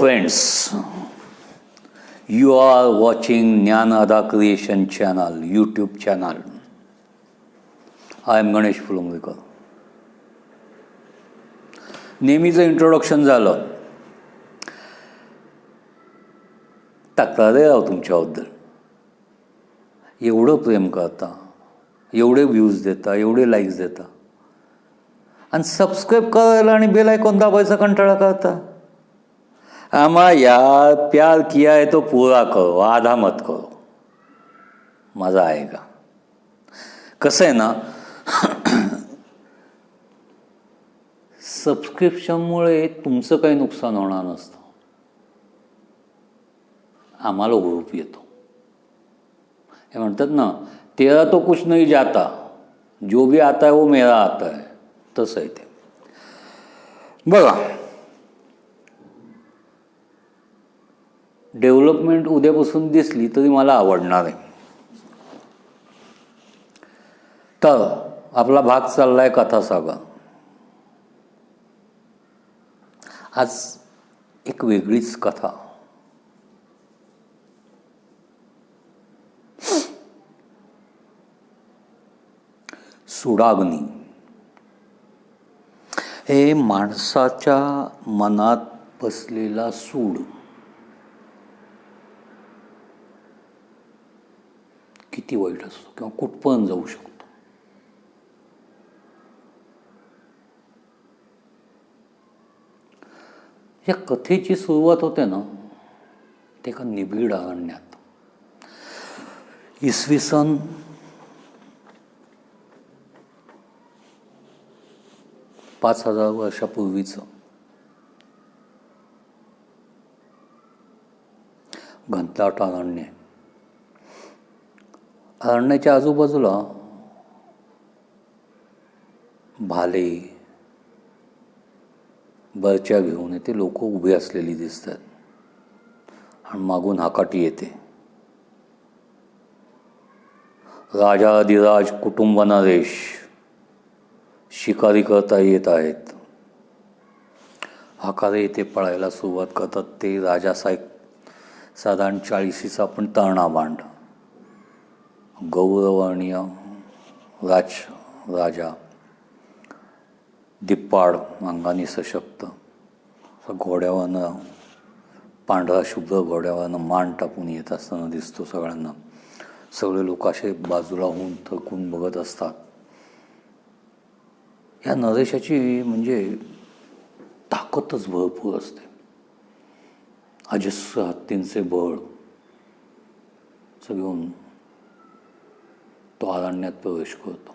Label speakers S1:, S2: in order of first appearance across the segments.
S1: Friends you are watching Jnanada creation channel YouTube channel I am Ganesh Phulangwekar नेहमीचं introduction झालं. तक्रार राव तुमच्याबद्दल. एवढं प्रेम करता एवढे व्ह्यूज देता एवढे लाईक्स देता. आणि सबस्क्राईब करायला आणि बेल आयकॉन दाबायचा कंटाळा करता. आम्हा यार प्यार किया है तो पूरा करो आधा मत करो. मजा आएगा. कसं आहे ना सबस्क्रिप्शनमुळे तुमचं काही नुकसान होणार नसतं. आम्हाला ग्रुप येतो. हे म्हणतात ना तेरा तो कुछ नाही जाता जो भी आता है वो मेरा आता है. तसं आहे ते. बघा डेव्हलपमेंट उद्यापासून दिसली तरी मला आवडणार आहे. तर आपला भाग चाललाय कथा सागा आज एक वेगळीच कथा. सुडाग्नी हे माणसाच्या मनात बसलेला सूड. किती वाईट असतो किंवा कुठपर्यंत जाऊ शकतो. या कथेची सुरुवात होते ना ते एका निबिड अरण्यात. इसवी सन पाच हजार वर्षापूर्वीचं. घनदाट अरण्य आहे. अरण्याच्या आजूबाजूला भाले बर्च्या घेऊन येथे लोक उभे असलेली दिसतात. आणि मागून हाकाटी येते. राजाधिराज कुटुंब नरेश शिकारी करता येत आहेत. हाकारे येथे पळायला सुरुवात करतात. ते राजा साहेब साधारण चाळीशीचा पण तरणा बांड. गौरवणीय राज राजा दिप्पाड अंगाने सशक्त. असा घोड्यावरनं पांढरा शुभ्र घोड्यावरनं मान टाकून येत असताना दिसतो सगळ्यांना. सगळे लोक असे बाजूला होऊन थकून बघत असतात. या नरेशाची म्हणजे ताकदच भरपूर असते. अजस्र हत्तींचे बळ. घेऊन तो अरण्यात प्रवेश करतो.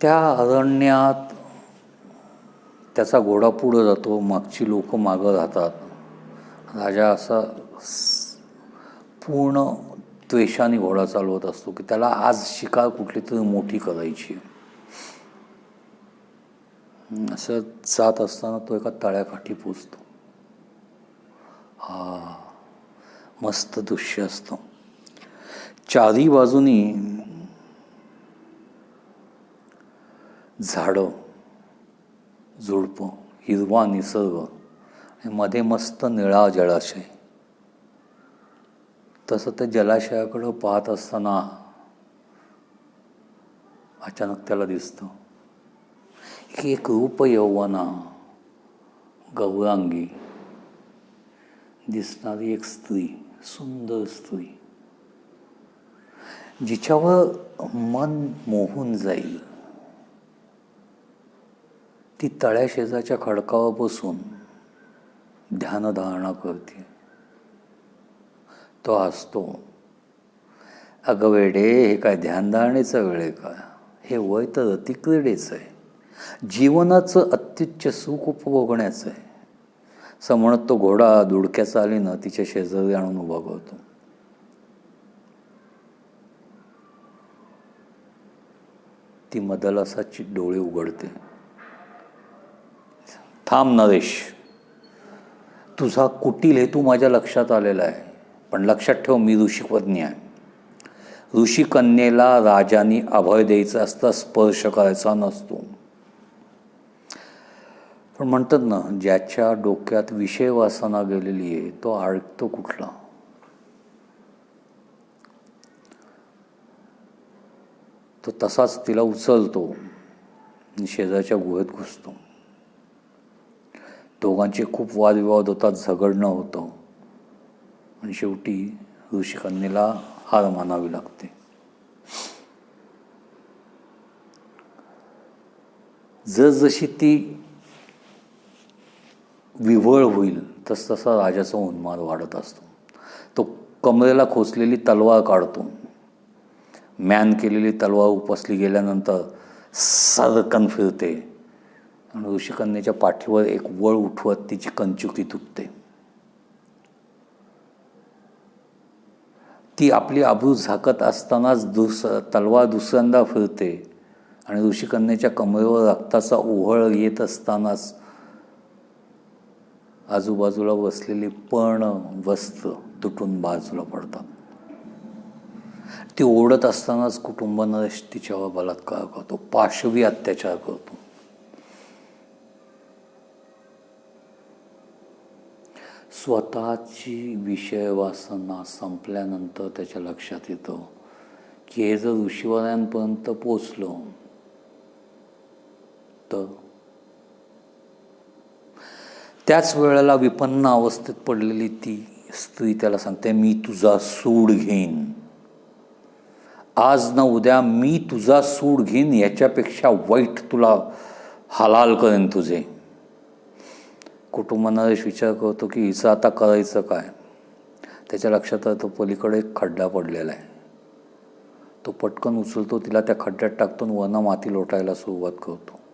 S1: त्या अरण्यात त्याचा घोडा पुढं जातो मागची लोक मागं राहतात. राजा असा पूर्ण त्वेषाने घोडा चालवत असतो की त्याला आज शिकार कुठली तरी मोठी करायची. असं जात असताना तो एका तळ्याकाठी पोचतो. हा मस्त दृश्य असतं. चारी बाजूनी झाडं झुडपं हिरवा निसर्ग आणि मध्ये मस्त निळा जलाशय. तसं त्या जलाशयाकडं पाहत असताना अचानक त्याला दिसतं. की एक रूप यौवना गौरांगी दिसणारी एक स्त्री. सुंदर स्त्री जिच्यावर मन मोहून जाईल ती तळ्याशेजाच्या खडकावर बसून ध्यानधारणा करते. तो हसतो अगं वेडे हे काय ध्यानधारणेचा वेळ आहे का? हे वय तर अतिक्रीडेचं आहे. जीवनाचं अत्युच्च सुख उपभोगण्याचं आहे. असं म्हणत तो घोडा दुडक्या चालीनं तिच्या शेजारी आणून उभा करतो. ती मदलासाची डोळे उघडते. थांब नरेश तुझा कुटील हेतू माझ्या लक्षात आलेला आहे पण लक्षात ठेव मी ऋषिपत्नी आहे. ऋषिकन्येला राजाने अभय द्यायचा असता स्पर्श करायचा नसतो. पण म्हणतात ना ज्याच्या डोक्यात विषय वासना गेलेली आहे तो आळतो कुठला? तो तसाच तिला उचलतो शेजारच्या गुहेत घुसतो. दोघांचे खूप वादविवाद होतात झगडणं होतं. आणि शेवटी ऋषिकन्येला हार मानावी लागते. जसजशी ती विवळ होईल तस तसा राजाचा उन्माद वाढत असतो. तो कमरेला खोचलेली तलवार काढतो. मॅन केलेली तलवार उपसली गेल्यानंतर सरकन फिरते आणि ऋषिकन्याच्या पाठीवर एक वळ उठवत तिची कंचुकी तुटते. ती आपली आबरू झाकत असतानाच दुस तलवार दुसऱ्यांदा फिरते आणि ऋषिकन्याच्या कमरेवर रक्ताचा ओहळ येत असतानाच आजूबाजूला बसलेली पण वस्त्र तुटून बाजूला पडतात. ती ओढत असतानाच कुटुंबानं तिच्यावर बलात्कार करतो? पाशवी अत्याचार करतो. स्वतःची विषय वासना संपल्यानंतर त्याच्या लक्षात येतं की हे जर ऋषीवरांपर्यंत पोचलं तर त्याच वेळेला विपन्न अवस्थेत पडलेली ती स्त्री त्याला सांगते मी तुझा सूड घेईन. आज ना उद्या मी तुझा सूड घेईन याच्यापेक्षा वाईट तुला हलाल करेन तुझे. कुटुंबानरेश विचार करतो की हिचं आता करायचं काय? त्याच्या लक्षात तो पलीकडे एक खड्डा पडलेला आहे. तो पटकन उचलतो तिला त्या खड्ड्यात टाकतो आणि वरनं माती लोटायला सुरुवात करतो.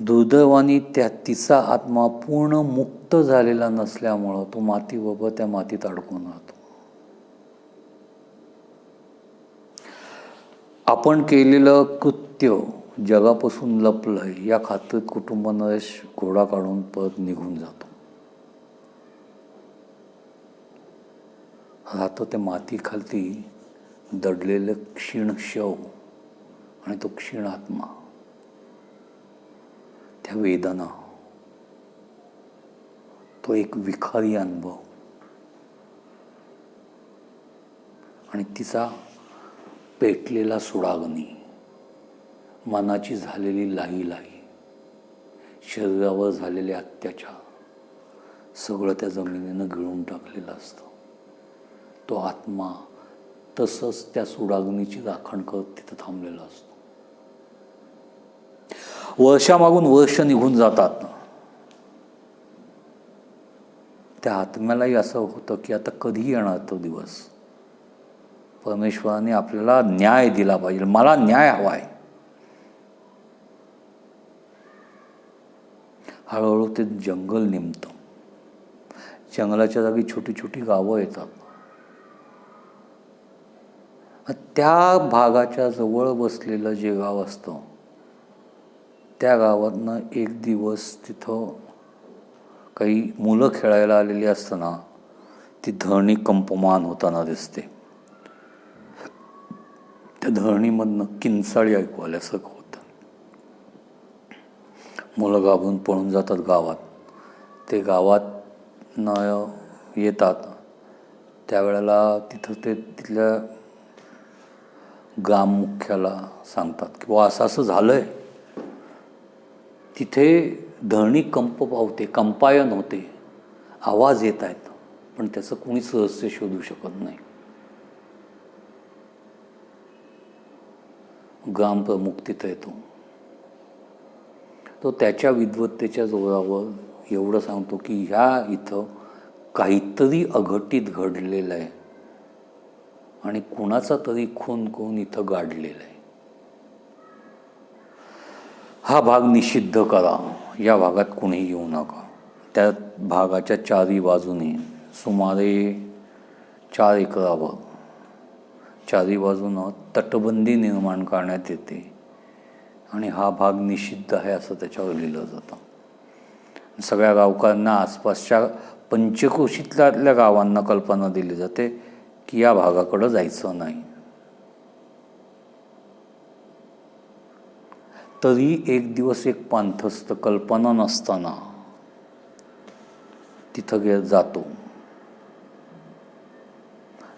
S1: दुर्दैवानी त्या तिचा आत्मा पूर्ण मुक्त झालेला नसल्यामुळं तो मातीबरोबर त्या मातीत अडकून राहतो. आपण केलेलं कृत्य जगापासून लपलंय या खात्रीत कुटुंबानश घोडा काढून परत निघून जातो. राहतो ते मातीखालती दडलेलं क्षीण शव आणि तो क्षीण आत्मा. त्या वेदना तो एक विखारी अनुभव. आणि तिचा पेटलेला सुडागणी मनाची झालेली लाही लाही शरीरावर झालेले अत्याचार सगळं त्या जमिनीनं गिळून टाकलेलं असतं. तो आत्मा तसंच त्या सुडाग्नीची राखण करत तिथं थांबलेला असतो. वर्षामागून वर्ष निघून जातात. त्या आत्म्यालाही असं होतं की आता कधी येणार तो दिवस. परमेश्वराने आपल्याला न्याय दिला पाहिजे. मला न्याय हवा आहे हळूहळू ते जंगल निमतं जंगलाच्या जागी छोटी छोटी गावं येतात. त्या भागाच्या जवळ बसलेलं जे गाव असतं त्या गावातनं एक दिवस तिथं काही मुलं खेळायला आलेली असताना ती धरणी कंपमान होताना दिसते. त्या धरणीमधनं किंचाळी ऐकू आल्यासारखं होतं. मुलं गाभून पळून जातात गावात. ते गावात न येतात. त्यावेळेला तिथं ते तिथल्या ग्राम मुख्याला सांगतात की बा असं असं झालं आहे तिथे धरणी कंप पावते कंपायन होते. आवाज येत आहेत. पण त्याचं कोणी सहस्य शोधू शकत नाही. ग्रामप्रमुख तिथं येतो. तो त्याच्या विद्वत्तेच्या जोरावर एवढं सांगतो की ह्या इथं काहीतरी अघटित घडलेलं आहे. आणि कुणाचा तरी खून कोण इथं गाडलेला आहे. हा भाग निषिद्ध करा. या भागात कुणीही येऊ नका. त्या भागाच्या चारी बाजूने सुमारे चार एकरावर चारी बाजूनं तटबंदी निर्माण करण्यात येते आणि हा भाग निषिद्ध आहे असं त्याच्यावर लिहिलं जातं. सगळ्या गावकऱ्यांना आसपासच्या पंचक्रोशीतल्या गावांना कल्पना दिली जाते की या भागाकडं जायचं नाही. तरी एक दिवस एक पांथस्थ कल्पना नसताना तिथं गे जातो.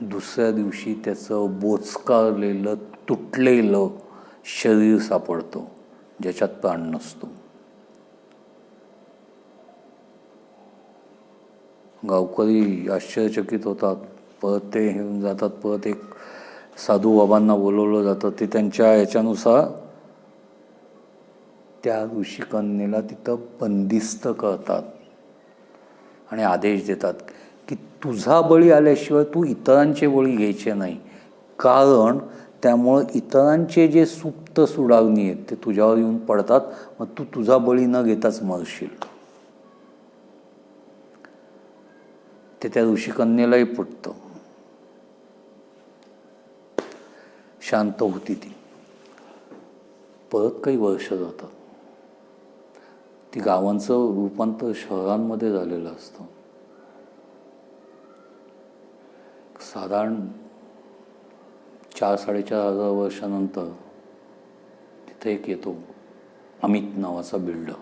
S1: दुसऱ्या दिवशी त्याचं बोचकारलेलं तुटलेलं शरीर सापडतं ज्याच्यात प्राण नसतो. गावकरी आश्चर्यचकित होतात. परत ते घेऊन जातात परत एक साधू बाबांना बोलवलं जातं. ते त्यांच्या याच्यानुसार त्या ऋषिकन्येला तिथं बंदिस्त करतात. आणि आदेश देतात की तुझा बळी आल्याशिवाय तू इतरांचे बळी घ्यायचे नाही. कारण त्यामुळं इतरांचे जे सुप्त सुडावणी आहेत ते तुझ्यावर येऊन पडतात मग तू तुझा बळी न घेताच मरशील. ते त्या ऋषिकन्येलाही पटतं. शांत होती ती. परत काही वर्ष जातात. ती गावांचं रूपांतर शहरांमध्ये झालेलं असतं. साधारण चार साडेचार हजार वर्षानंतर तिथे एक येतो अमित नावाचा बिल्डर.